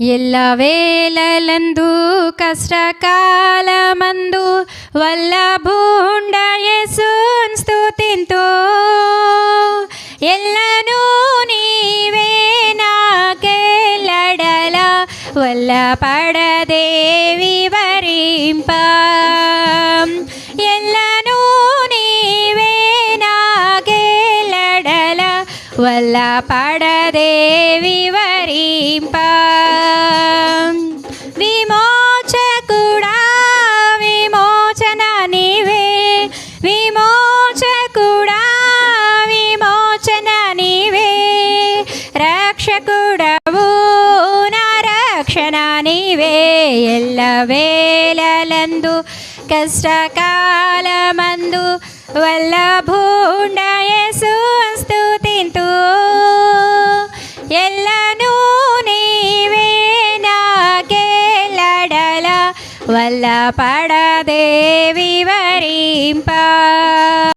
ఎల్లవేళలందు కష్టకాలమందు వల్ల భూండయసున్ స్తుతింతు. ఎల్లను నీవే నాకెల్లడల వల్ల పడదేవి వరింప. ఎల్లను నీవే నాకెల్లడల వల్ల పడదేవి వరింప. విమోచకుడా విమోచన నీవే విమోచకుడా విమోచన నీవే రక్షకుడవు నా రక్షణ నీవే ఎల్ల వేళలందు కష్టకాలమందు వల్ల భూండయసు స్తుతింతు నాకెల్లడల వల్ల పడదేవి వరింప